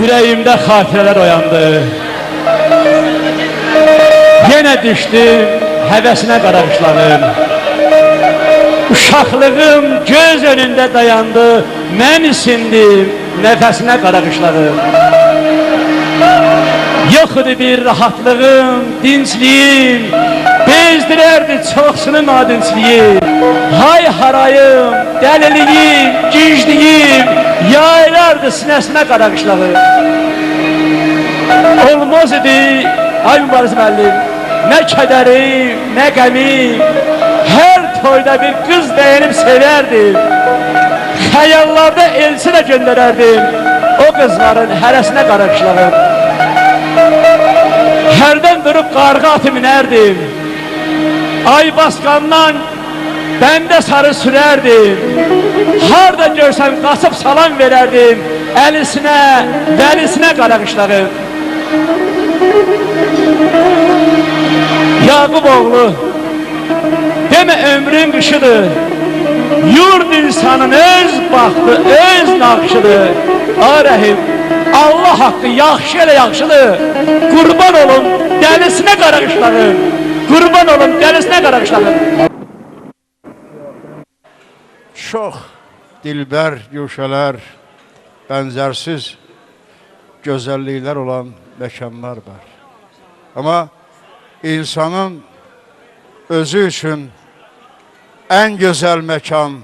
Yüreğimde xatirələr oyandı. Yenə düşdüm həvəsinə qaraqışlanım. Uşaqlığım göz önündə dayandı. Mən isindim nəfəsinə qaraqışladım. Yox idi bir rahatlığım, dincliyim. Bezdirərdi çoxsunu nadinçliyim. Hay harayım, dəliliyim, gicliyim. Yaylardı sinəsinə qaraqışlağı. Olmaz idi, ay mübariz müəllim. Nə kədərim, nə qəmim. Hər toyda bir qız bəyənib sevərdim. Xəyallarda elçi də göndərərdim. O qızların hərəsinə qaraqışlağı. Durub qarğı atı minərdim. Ay basqandan bəndə sarı sürərdim. Harda görsəm qaçıb salam verərdim. Əlisinə, dəlisinə qaraqışlağı. Yaqub oğlu, demə ömrün qışıdır. Yurd insanın öz baxtı, öz naqşıdır. Arəhim, Allah haqqı yaxşı elə yaxşıdır. Qurban olun dəlisinə qaraqışlağı. Qurban olun dəlisinə qaraqışlağı. Çox dilbər güşələr, bənzərsiz gözəlliklər olan məkanlar var. Amma insanın özü üçün ən gözəl məkan,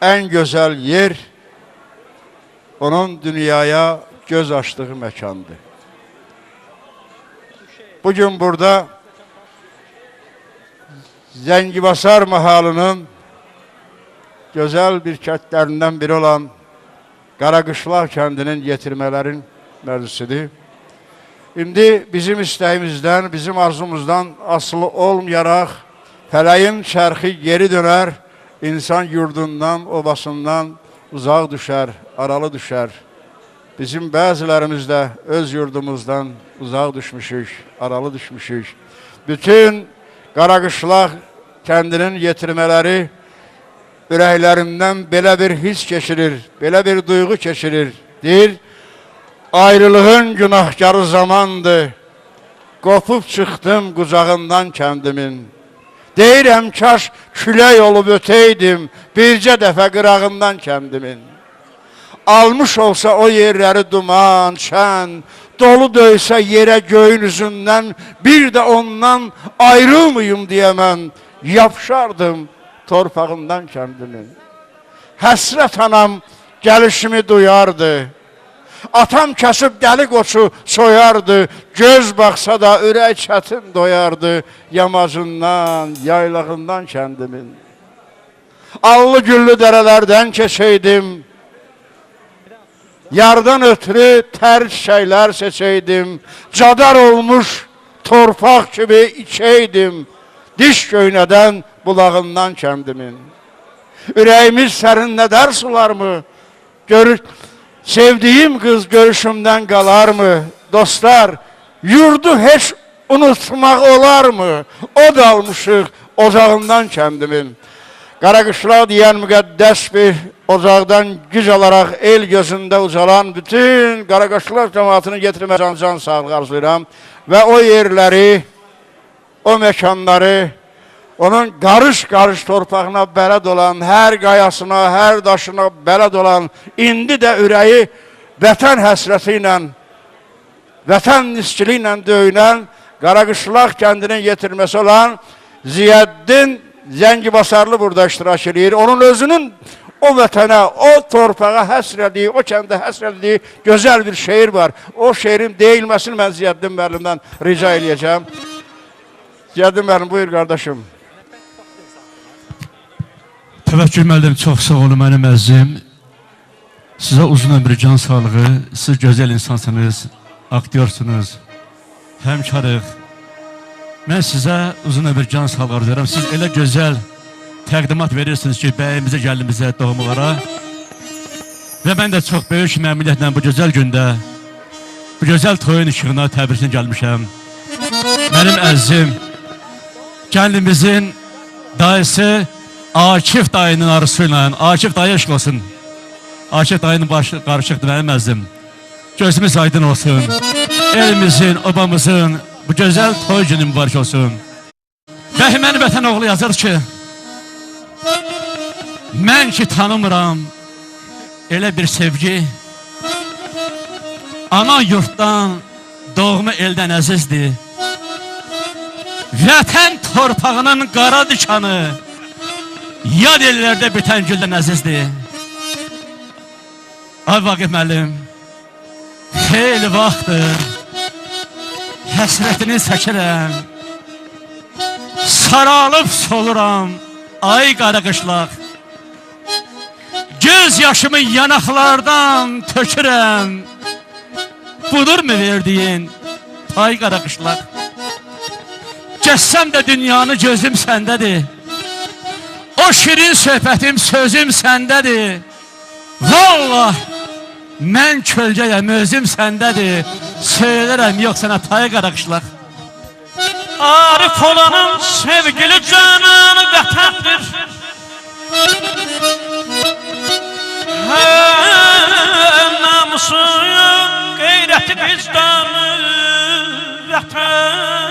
ən gözəl yer onun dünyaya göz açdığı məkandır. Bugün burada Zəngibasar mahalının gözəl bir kətlərindən biri olan Qaraqışlaq kəndinin yetirmələrin mərzusudur. İndi bizim istəyimizdən, bizim arzumuzdan asılı olmayaraq fələyin çərxi geri dönər, insan yurdundan, obasından uzaq düşər, aralı düşər. Bizim bəzilərimiz də öz yurdumuzdan uzaq düşmüşük, aralı düşmüşük. Bütün Qaraqışlaq kəndinin yetirmələri ürəklərimdən belə bir his keçirir, belə bir duyğu keçirir. Deyir, ayrılığın günahkarı zamandır. Qopub çıxdım qucağından kəndimin. Deyirəm kaş külək olub ötəydim, bircə dəfə qırağından kəndimin. Almış olsa o yerləri duman, şən, dolu döysə yerə göyün üzündən, bir də ondan ayrılmayım deyə mən yapışardım torpağından kəndimin. Həsrət anam gəlişimi duyardı. Atam kəsib dəli qoçu soyardı. Göz baxsa da ürək çətin doyardı. Yamacından, yaylağından kəndimin. Allı güllü dərələrdən keçəydim. Yardan ötürü tər çiçəklər seçəydim. Cadar olmuş torpaq kimi içəydim. Diş göynədən bulağından kəndimin. Ürəyimiz sərinlədər sularmı? Görür, sevdiyim qız görüşümdən qalarmı? Dostlar, yurdu heç unutmaq olarmı? O dalmışıq ocağından kəndimin. Qaraqışlaq deyən müqəddəs bir ocaqdan güc alaraq el gözündə ucalan bütün Qaraqışlaq cəmaatını getirmə can, can sağlığı arzulayıram. Və o yerləri, o məkanları, onun qarış-qarış torpağına bələd olan, hər qayasına, hər daşına bələd olan, indi də ürəyi vətən həsrəti ilə, vətən niskili ilə döyünən, Qaraqışlaq kəndinin yetirməsi olan Ziyəddin Zəngibasarlı burada iştirak edir. Onun özünün o vətənə, o torpağa həsr etdiyi, o kəndə həsr etdiyi gözəl bir şeir var. O şeirin deyilməsini mən Ziyəddin müəllimdən rica eləyəcəm. Ziyəddin müəllim, buyur qardaşım. Təvəkkül müəllim çox sağ olun mənim əzizim. Sizə uzun ömrü, can sağlığı. Siz gözəl insansınız, aktyorsunuz, həmkarıq. Mən sizə uzun ömür, can sağlığı arzulayıram. Siz elə gözəl təqdimat verirsiniz ki, bəyimizə, gəlinimizə, doğumlara. Və mən də çox böyük məmnuniyyətlə bu gözəl gündə, bu gözəl toyun işığına təbrizlə gəlmişəm. Mənim əzizim, gəlinimizin dayısı Akif dayının arısıyla, Akif dayı eşq olsun. Akif dayının başı qarışıqdır mənim əzizim. Gözümüz aydın olsun. Elimizin, obamızın bu güzel toy günü mübarək olsun. Bəhməni vətən oğlu yazır ki, Mən ki tanımıram elə bir sevgi, Ana yurtdan, doğma eldən əzizdir. Vətən torpağının qara dikanı, Yad ellərdə bitən güldən əzizdir. Ay Vaqif müəllim, xeyli vaxtdır həsrətini çəkirəm. Saralıb soluram, ay qara qışlaq. Göz yaşımı yanaqlardan tökürəm. Budur mu verdiyin ay qara qışlaq? Gəssəm də dünyanı gözüm səndədir. O şirin söhbətim sözüm səndədir. Vallah mən kölgəyəm özüm səndədir. Söylərəm yox sənə tay qara qışlaq. Arif olanın sevgili cananı vətəndir Həm namusu qeyrəti vicdanı vətəndir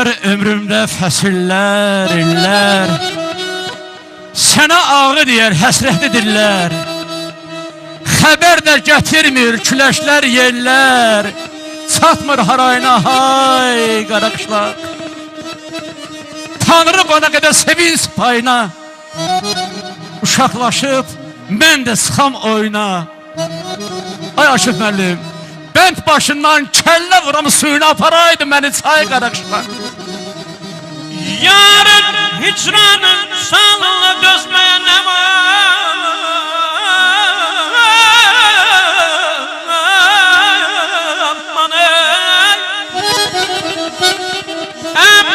Ötkər ömrümdə fəsillər, illər Sənə ağı deyər, həsrətli dillər. Xəbər də gətirmir küləşlər, yellər. Çatmır harayına, hay qara qışlaq. Tanrı bana qədər sevinç payına. Uşaqlaşıb mən də sıxam oyuna. Ay Aşıf müəllim Bənd başından kəllə vuram suyuna aparaydı məni çay qaraqışlar Yarın hicranın salınla dözmeye ne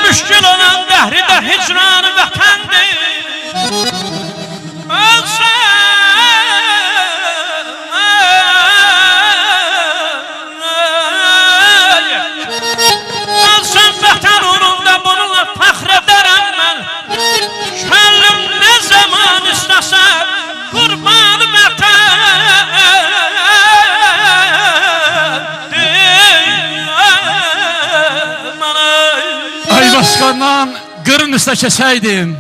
müşkül olan dehri de hicranı vətəndir. Daşqandan qırın üstə keçəydim.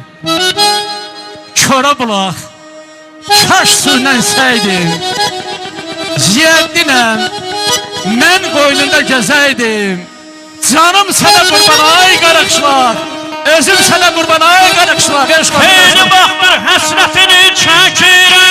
Körə bulaq Kaş sürlənsəydim Ziyəddinə Mən qoynunda gəzəydim. Canım sənə qurban ay qaraqşılaq Özüm sənə qurban ay qaraqşılaq Eyni bax bir həsrətini çəkirəm.